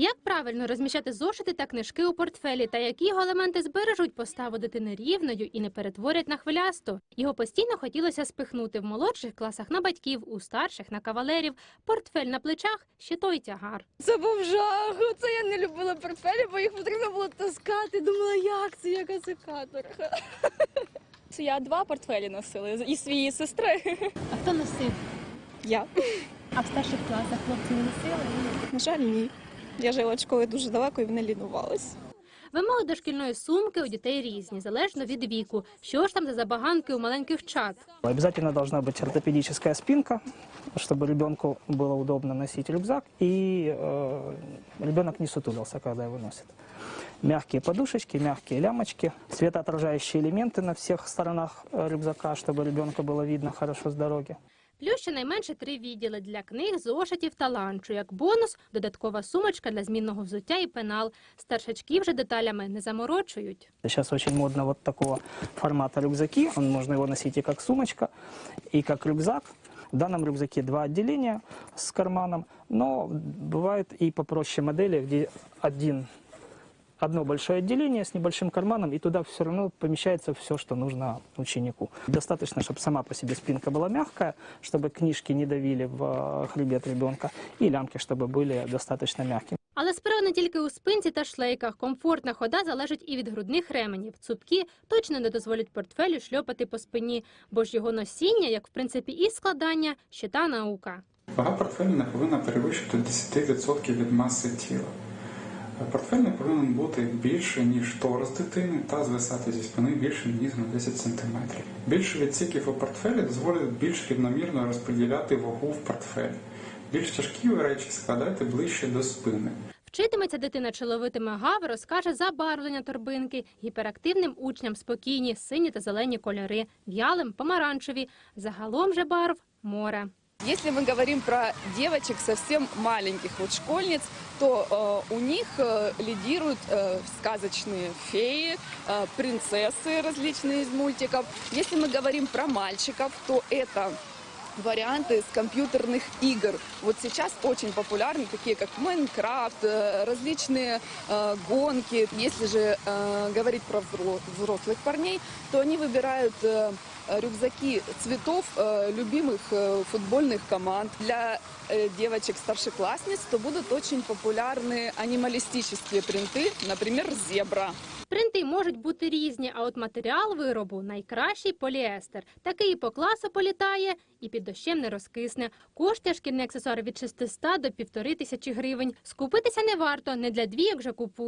Як правильно розміщати зошити та книжки у портфелі, та які його елементи збережуть поставу дитини рівною і не перетворять на хвилясту? Його постійно хотілося спихнути в молодших класах на батьків, у старших на кавалерів. Портфель на плечах ще той тягар. Це був жах. Це я не любила портфелі, бо їх потрібно було таскати. Думала, як це, яка це каторга. Це я два портфелі носила і і сестри. А хто носив? Я. А в старших класах хлопці не носили? На жаль, ні. Я жила в школі дуже далеко і не лінувалась. Вимоги до шкільної сумки у дітей різні, залежно від віку. Що ж там за забаганки у маленьких чат? Обязательно должна быть ортопедическая спинка, чтобы ребенку было удобно носить рюкзак и э, ребенок не сутулился, когда его носит. Мягкие подушечки, мягкие лямочки, светоотражающие элементы на всех сторонах э, рюкзака, чтобы ребенку было видно хорошо с дороги. Плюс щонайменше три відділи для книг, зошитів та ланчу. Як бонус, додаткова сумочка для змінного взуття і пенал. Старшачки вже деталями не заморочують. Сейчас очень модно вот такого формата рюкзаки. Он, можно его носить и как сумочка, и как рюкзак. В данном рюкзаке два отделения с карманом, но бывают и попроще модели, где один, одно большое отделение с небольшим карманом, и туда все равно помещается все, что нужно ученику. Достаточно, чтобы сама по себе спинка была мягкая, чтобы книжки не давили в э, хребет ребенка, и лямки, чтобы были достаточно мягкими. Але справа не тільки у спинці та шлейках. Комфортна хода залежить і від грудних ременів. Цупкі точно не дозволять портфелю шльопати по спині, бо ж його носіння, як в принципі і складання, ще та наука. Вага портфелю не повинна перевищити 10% від маси тіла. Портфель не повинен бути більше, ніж торс дитини та звисати зі спини більше, ніж на 10 см. Більше відсіків у портфелі дозволить більш рівномірно розподіляти вагу в портфелі. Більш тяжкі речі складайте ближче до спини. Вчитиметься дитина чоловитиме гав, розкаже забарвлення торбинки. Гіперактивним учням спокійні сині та зелені кольори, в'ялим помаранчеві. Загалом же барв море. Если мы говорим про девочек совсем маленьких, вот школьниц, то э, у них э, лидируют э, сказочные феи, э, принцессы различные из мультиков. Если мы говорим про мальчиков, то это варианты с компьютерных игр. Вот сейчас очень популярны такие, как Майнкрафт, э, различные э, гонки. Если же э, говорить про взро- взрослых парней, то они выбирают э, рюкзаки цветов э, любимых э, футбольных команд. Для э, девочек-старшеклассниц то будут очень популярны анималистические принты, например, зебра. Принти можуть бути різні, а от матеріал виробу найкращий поліестер. Такий і по класу політає, і під дощем не розкисне. Коштує шкільний аксесуар від 600 до півтори тисячі гривень. Скупитися не варто, не для двійок же купують.